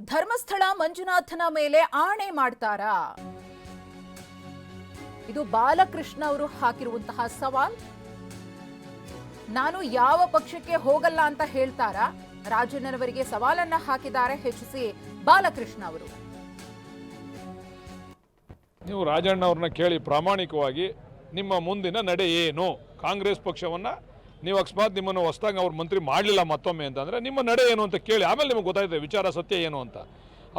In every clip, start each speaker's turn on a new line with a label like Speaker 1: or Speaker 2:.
Speaker 1: ಧರ್ಮಸ್ಥಳ ಮಂಜುನಾಥನ ಮೇಲೆ ಆಣೆ ಮಾಡ್ತಾರಾ? ಇದು ಬಾಲಕೃಷ್ಣ ಅವರು ಹಾಕಿರುವಂತಹ ಸವಾಲ್. ನಾನು ಯಾವ ಪಕ್ಷಕ್ಕೆ ಹೋಗಲ್ಲ ಅಂತ ಹೇಳ್ತಾರಾ? ರಾಜಣ್ಣನವರಿಗೆ ಸವಾಲನ್ನ ಹಾಕಿದ್ದಾರೆ ಎಚ್ ಸಿ ಬಾಲಕೃಷ್ಣ ಅವರು.
Speaker 2: ನೀವು ರಾಜಣ್ಣ ಅವ್ರನ್ನ ಕೇಳಿ ಪ್ರಾಮಾಣಿಕವಾಗಿ ನಿಮ್ಮ ಮುಂದಿನ ನಡೆ ಏನು? ಕಾಂಗ್ರೆಸ್ ಪಕ್ಷವನ್ನ ನೀವು ಅಕಸ್ಮಾತ್ ನಿಮ್ಮನ್ನು ಹೊಸದಾಗಿ ಅವ್ರು ಮಂತ್ರಿ ಮಾಡಲಿಲ್ಲ ಮತ್ತೊಮ್ಮೆ ಅಂತಂದರೆ ನಿಮ್ಮ ನಡೆ ಏನು ಅಂತ ಕೇಳಿ, ಆಮೇಲೆ ನಿಮಗೆ ಗೊತ್ತಾಯ್ತದೆ ವಿಚಾರ ಸತ್ಯ ಏನು ಅಂತ.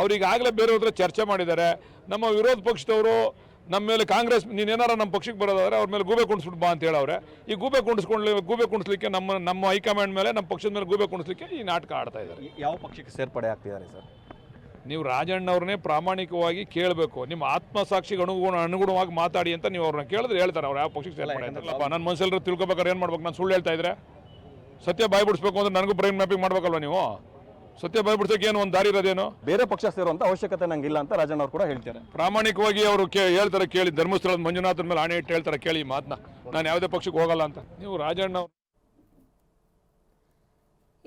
Speaker 2: ಅವ್ರಿಗಾಗಲೇ ಬೇರೆ ಹತ್ರ ಚರ್ಚೆ ಮಾಡಿದ್ದಾರೆ. ನಮ್ಮ ವಿರೋಧ ಪಕ್ಷದವರು, ನಮ್ಮ ಮೇಲೆ ಕಾಂಗ್ರೆಸ್, ನೀನೇನಾರ ನಮ್ಮ ಪಕ್ಷಕ್ಕೆ ಬರೋದಾದ್ರೆ ಅವ್ರ ಮೇಲೆ ಗೂಬೆ ಕುಣಿಸ್ಬಿಟ್ಟು ಬಾ ಅಂತ ಹೇಳವ್ರೆ. ಈ ಗೂಬೆ ಕುಣಿಸ್ಕೊಂಡ್ಲಿ ಗೂಬೆ ಕುಣಿಸ್ಲಿಕ್ಕೆ ನಮ್ಮ ನಮ್ಮ ಹೈಕಮಾಂಡ್ ಮೇಲೆ, ನಮ್ಮ ಪಕ್ಷದ ಮೇಲೆ ಗೂಬೆ ಕುಣಿಸ್ಲಿಕ್ಕೆ ಈ ನಾಟಕ ಆಡ್ತಾ ಇದ್ದಾರೆ.
Speaker 3: ಯಾವ ಪಕ್ಷಕ್ಕೆ ಸೇರ್ಪಡೆ ಆಗ್ತಿದ್ದಾರೆ ಸರ್?
Speaker 2: ನೀವು ರಾಜಣ್ಣವ್ರನ್ನೇ ಪ್ರಾಮಾಣಿಕವಾಗಿ ಕೇಳಬೇಕು. ನಿಮ್ಮ ಆತ್ಮಸಾಕ್ಷಿಗೆ ಅನುಗುಣ ಅನುಗುಣವಾಗಿ ಮಾತಾಡಿ ಅಂತ ನೀವು ಅವ್ರನ್ನ ಕೇಳಿದ್ರೆ ಹೇಳ್ತಾರೆ ಅವ್ರು ಯಾವ ಪಕ್ಷಕ್ಕೆ ಸೇರ್ಪಡೆ ಅಂತಲ್ಲಪ್ಪ ನನ್ನ ಮನಸ್ಸಲ್ಲಿ ತಿಳ್ಕೊಬೇಕಾದ್ರೆ ಏನು ಮಾಡ್ಬೇಕು? ನಾನು ಸುಳ್ಳು ಹೇಳ್ತಾ ಇದ್ರೆ? ಸತ್ಯ ಬಾಯಿ ಬಿಡಿಸ್ಬೇಕು ಅಂದ್ರೆ ನನಗೂ ಬ್ರೈನ್ ಮ್ಯಾಪಿಂಗ್ ಮಾಡ್ಬೇಕಲ್ವ ನೀವು? ಸತ್ಯ ಬಾಯಿ ಬಿಡ್ಸೋಕೆ ಏನು ಒಂದು ದಾರಿ ಇರೋದೇನು?
Speaker 3: ಬೇರೆ ಪಕ್ಷ ಸೇರುವಂತ ಅವಶ್ಯಕತೆ ನಂಗೆ ಇಲ್ಲ ಅಂತ ರಾಜಣ್ಣ ಅವ್ರು ಕೂಡ ಹೇಳ್ತಾರೆ.
Speaker 2: ಪ್ರಾಮಾಣಿಕವಾಗಿ ಅವರು ಕೇ ಹೇಳ್ತಾರೆ ಕೇಳಿ ಧರ್ಮಸ್ಥಳದ ಮಂಜುನಾಥನ ಮೇಲೆ ಆಣೆ ಇಟ್ಟು ಹೇಳ್ತಾರೆ ಕೇಳಿ ಮಾತನ್ನ ನಾನು ಯಾವುದೇ ಪಕ್ಷಕ್ಕೆ ಹೋಗಲ್ಲ ಅಂತ. ನೀವು ರಾಜಣ್ಣ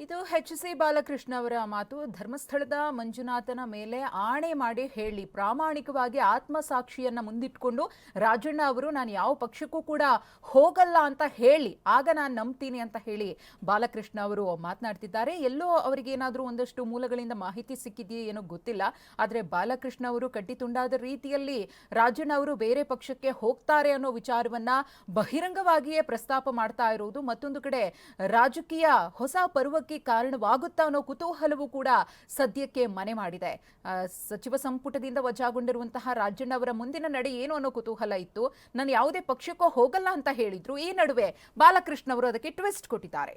Speaker 1: ಇದು ಎಚ್ ಸಿ ಬಾಲಕೃಷ್ಣ ಅವರ ಮಾತು. ಧರ್ಮಸ್ಥಳದ ಮಂಜುನಾಥನ ಮೇಲೆ ಆಣೆ ಮಾಡಿ ಹೇಳಿ, ಪ್ರಾಮಾಣಿಕವಾಗಿ ಆತ್ಮಸಾಕ್ಷಿಯನ್ನು ಮುಂದಿಟ್ಕೊಂಡು, ರಾಜಣ್ಣ ಅವರು ನಾನು ಯಾವ ಪಕ್ಷಕ್ಕೂ ಕೂಡ ಹೋಗಲ್ಲ ಅಂತ ಹೇಳಿ, ಆಗ ನಾನು ನಂಬ್ತೀನಿ ಅಂತ ಹೇಳಿ ಬಾಲಕೃಷ್ಣ ಅವರು ಮಾತನಾಡ್ತಿದ್ದಾರೆ. ಎಲ್ಲೋ ಅವರಿಗೆ ಏನಾದರೂ ಒಂದಷ್ಟು ಮೂಲಗಳಿಂದ ಮಾಹಿತಿ ಸಿಕ್ಕಿದೆಯೇ ಏನೋ ಗೊತ್ತಿಲ್ಲ. ಆದರೆ ಬಾಲಕೃಷ್ಣ ಅವರು ಕಟ್ಟಿತುಂಡಾದ ರೀತಿಯಲ್ಲಿ ರಾಜಣ್ಣ ಅವರು ಬೇರೆ ಪಕ್ಷಕ್ಕೆ ಹೋಗ್ತಾರೆ ಅನ್ನೋ ವಿಚಾರವನ್ನ ಬಹಿರಂಗವಾಗಿಯೇ ಪ್ರಸ್ತಾಪ ಮಾಡ್ತಾ ಇರುವುದು. ಮತ್ತೊಂದು ಕಡೆ ರಾಜಕೀಯ ಹೊಸ ಪರ್ವಕ್ಕೆ ಕಾರಣವಾಗುತ್ತಾ ಅನ್ನೋ ಕುತೂಹಲವೂ ಕೂಡ ಸದ್ಯಕ್ಕೆ ಮನೆ ಮಾಡಿದೆ. ಸಚಿವ ಸಂಪುಟದಿಂದ ವಜಾಗೊಂಡಿರುವಂತಹ ರಾಜಣ್ಣ ಅವರ ಮುಂದಿನ ನಡೆ ಏನು ಅನ್ನೋ ಕುತೂಹಲ ಇತ್ತು. ನಾನು ಯಾವುದೇ ಪಕ್ಷಕ್ಕೂ ಹೋಗಲ್ಲ ಅಂತ ಹೇಳಿದ್ರು. ಈ ನಡುವೆ ಬಾಲಕೃಷ್ಣ ಅವರು ಅದಕ್ಕೆ ಟ್ವಿಸ್ಟ್ ಕೊಟ್ಟಿದ್ದಾರೆ.